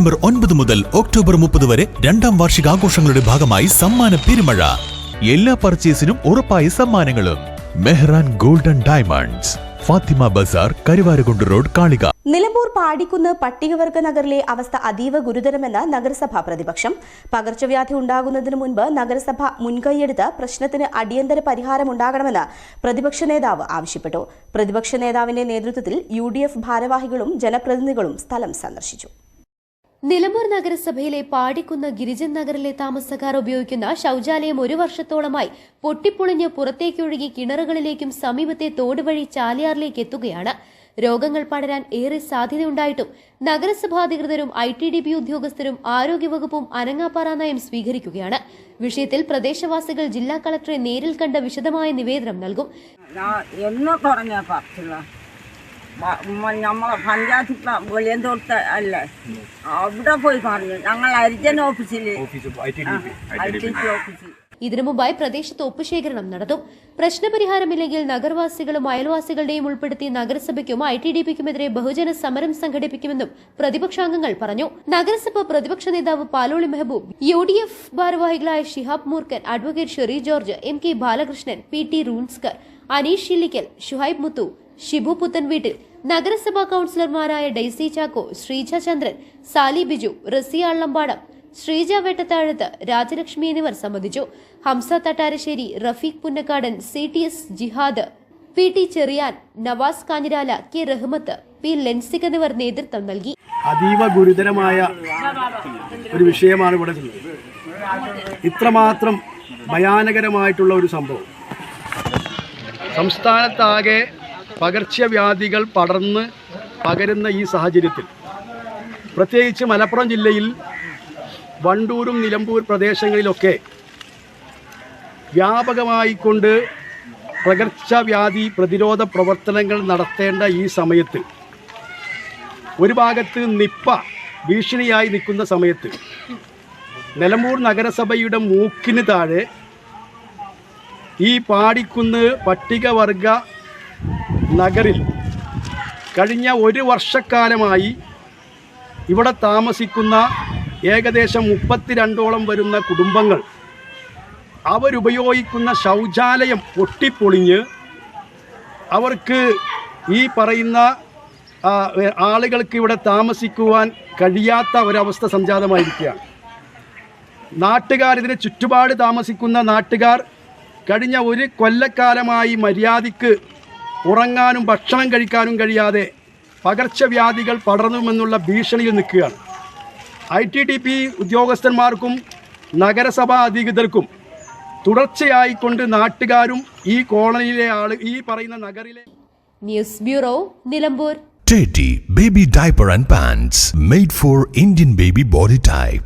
September ഒൻപത് മുതൽ October മുപ്പത് വരെ രണ്ടാം വാർഷികാഘോഷങ്ങളുടെ ഭാഗമായി സമ്മാന പെരുമഴ. എല്ലാ പർച്ചേസിനും ഉറപ്പായ സമ്മാനങ്ങളും. Mehran golden diamonds Fathima Bazaar Karuvarakundu road Kalika. Nilambur Padikkunnu പട്ടികവർഗ നഗറിലെ അവസ്ഥ അതീവ ഗുരുതരമെന്ന് നഗരസഭാ പ്രതിപക്ഷം. പകർച്ചവ്യാധി ഉണ്ടാകുന്നതിന് മുൻപ് നഗരസഭ മുൻകൈയെടുത്ത് പ്രശ്നത്തിന് അടിയന്തര പരിഹാരം ഉണ്ടാകണമെന്ന് പ്രതിപക്ഷ നേതാവ് ആവശ്യപ്പെട്ടു. പ്രതിപക്ഷ നേതാവിന്റെ നേതൃത്വത്തിൽ യു ഭാരവാഹികളും ജനപ്രതിനിധികളും സ്ഥലം സന്ദർശിച്ചു. നിലമ്പൂർ നഗരസഭയിലെ പാടിക്കുന്ന് ഗിരിജൻ നഗറിലെ താമസക്കാർ ഉപയോഗിക്കുന്ന ശൌചാലയം ഒരു വർഷത്തോളമായി പൊട്ടിപ്പൊളിഞ്ഞ് പുറത്തേക്കൊഴുകി കിണറുകളിലേക്കും സമീപത്തെ തോട് വഴി ചാലിയാറിലേക്ക് എത്തുകയാണ്. രോഗങ്ങൾ പടരാൻ ഏറെ സാധ്യതയുണ്ടായിട്ടും നഗരസഭാധികൃതരും ഐ ടി ഡി ബി ഉദ്യോഗസ്ഥരും ആരോഗ്യവകുപ്പും അനങ്ങാപ്പാറ നയം സ്വീകരിക്കുകയാണ്. വിഷയത്തിൽ പ്രദേശവാസികൾ ജില്ലാ കളക്ടറെ നേരിൽ കണ്ട വിശദമായ നിവേദനം നൽകും. നമ്മളെ പഞ്ചായത്ത് വെളിയന്തോട്ട് അല്ലേ. അവിടെ പോയി പറഞ്ഞു. ഞങ്ങൾ അരിജൻ ഓഫീസിൽ. ഓഫീസിൽ. ഇതിനു മുമ്പായി പ്രദേശത്ത് ഒപ്പുശേഖരണം നടത്തും പ്രശ്നപരിഹാരമില്ലെങ്കിൽ നഗരവാസികളും അയൽവാസികളുടെയും ഉൾപ്പെടുത്തി നഗരസഭയ്ക്കും ഐ ടി ഡി പിക്കുമെതിരെ ബഹുജന സമരം സംഘടിപ്പിക്കുമെന്നും പ്രതിപക്ഷാംഗങ്ങൾ പറഞ്ഞു. നഗരസഭ പ്രതിപക്ഷ നേതാവ് Paloli Mehaboob U D F ഭാരവാഹികളായ Shihab Moorkkan advocate Sherry George M K Balakrishnan P T റൂൺസ്കർ Aneesh Illikkal Shuhaib Muthu Shibu Puthenveettil നഗരസഭാ കൌൺസിലർമാരായ ഡെയ്സി ചാക്കോ ശ്രീജ ചന്ദ്രൻ സാലി ബിജു റസിയ അള്ളമ്പാടം ശ്രീജ വേട്ടത്താഴത്ത് രാജലക്ഷ്മി എന്നിവർ സംബന്ധിച്ചു. Hamza Thattarassery Rafeeq Punnakkadan C T S Jihad P T Cherian Navas Kanjirala K Rahmath P ലെൻസിക് എന്നിവർ നേതൃത്വം നൽകി. അതീവ ഗുരുതരമായ ഒരു വിഷയമാണ് ഇവിടെ ഇത്രമാത്രം ഭയാനകരമായിട്ടുള്ള ഒരു സംഭവം. സംസ്ഥാനത്താകെ പകർച്ചവ്യാധികൾ പടർന്ന് പകരുന്ന ഈ സാഹചര്യത്തിൽ. പ്രത്യേകിച്ച് മലപ്പുറം ജില്ലയിൽ വണ്ടൂരും നിലമ്പൂർ പ്രദേശങ്ങളിലൊക്കെ വ്യാപകമായിക്കൊണ്ട് പകർച്ചവ്യാധി പ്രതിരോധ പ്രവർത്തനങ്ങൾ നടത്തേണ്ട ഈ സമയത്ത് ഒരു ഭാഗത്ത് നിപ്പ ഭീഷണിയായി നിൽക്കുന്ന സമയത്ത് നിലമ്പൂർ നഗരസഭയുടെ മൂക്കിന് താഴെ ഈ പാടിക്കുന്ന് പട്ടികവർഗ നഗറിൽ കഴിഞ്ഞ ഒരു വർഷക്കാലമായി ഇവിടെ താമസിക്കുന്ന ഏകദേശം മുപ്പത്തിരണ്ടോളം വരുന്ന കുടുംബങ്ങൾ അവരുപയോഗിക്കുന്ന ശൗചാലയം പൊട്ടിപ്പൊളിഞ്ഞ് അവർക്ക് ഈ പറയുന്ന ആളുകൾക്ക് ഇവിടെ താമസിക്കുവാൻ കഴിയാത്ത ഒരവസ്ഥ സംജാതമായിരിക്കുകയാണ്. നാട്ടുകാർ ഇതിന് ചുറ്റുപാട് താമസിക്കുന്ന നാട്ടുകാർ കഴിഞ്ഞ ഒരു കൊല്ലക്കാലമായി മര്യാദയ്ക്ക് ഉറങ്ങാനും ഭക്ഷണം കഴിക്കാനും കഴിയാതെ പകർച്ചവ്യാധികൾ പടർന്നുമെന്നുള്ള ഭീഷണിയിൽ നിൽക്കുകയാണ് ഐ ടി ടി പി ഉദ്യോഗസ്ഥന്മാർക്കും നഗരസഭാ അധികൃതർക്കും തുടർച്ചയായിക്കൊണ്ട് നാട്ടുകാരും ഈ കോളനിയിലെ ആൾ ഈ പറയുന്ന നഗരിലെ news bureau Nilambur Teddy Baby Diaper and Pants made for Indian baby body type.